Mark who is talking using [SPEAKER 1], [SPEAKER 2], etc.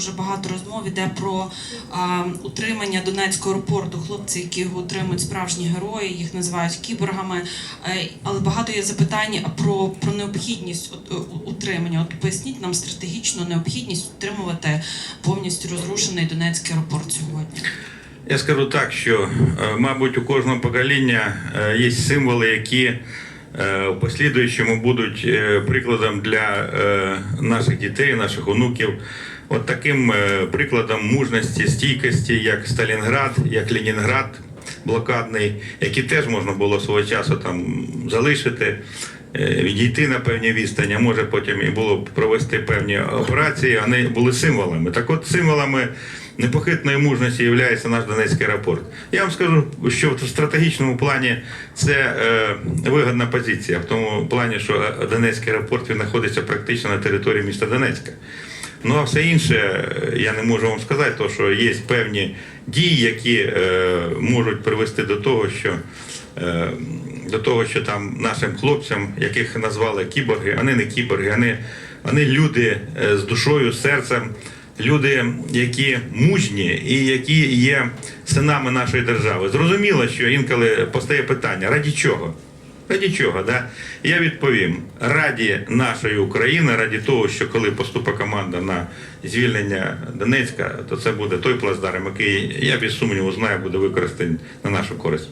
[SPEAKER 1] Дуже багато розмов іде про а, утримання Донецького аеропорту. Хлопці, які його утримують справжні герої, їх називають кіборгами. Е, Але багато є запитань про, про необхідність е, утримання. От поясніть нам стратегічну необхідність утримувати повністю розрушений Донецький аеропорт сьогодні.
[SPEAKER 2] Я скажу так, що, е, мабуть, у кожного покоління є символи, які в послідуючому будуть е, прикладом для е, наших дітей, наших онуків. От таким е, прикладом мужності, стійкості, як Сталінград, як Ленінград блокадний, які теж можна було свого часу там залишити, е, відійти на певні відстані, а може потім і було б провести певні операції. Вони були символами. Так от символами непохитної мужності є наш Донецький аеропорт. Я вам скажу, що в стратегічному плані це е, вигідна позиція, в тому плані, що е, Донецький аеропорт він знаходиться практично на території міста Донецька. Ну а все інше е, я не можу вам сказати, тому що є певні дії, які е, можуть привести до того, що е, до того, що там нашим хлопцям, яких назвали кіборги, вони не кіборги, вони, вони люди е, з душою, серцем, люди, які мужні і які є синами нашої держави. Зрозуміло, що інколи постає питання, раді чого? Раді чого, да? Я відповім: раді нашої України, раді того, що коли поступить команда на звільнення Донецька, то це буде той плацдарм, який я без сумніву знаю, буде використаний на нашу користь.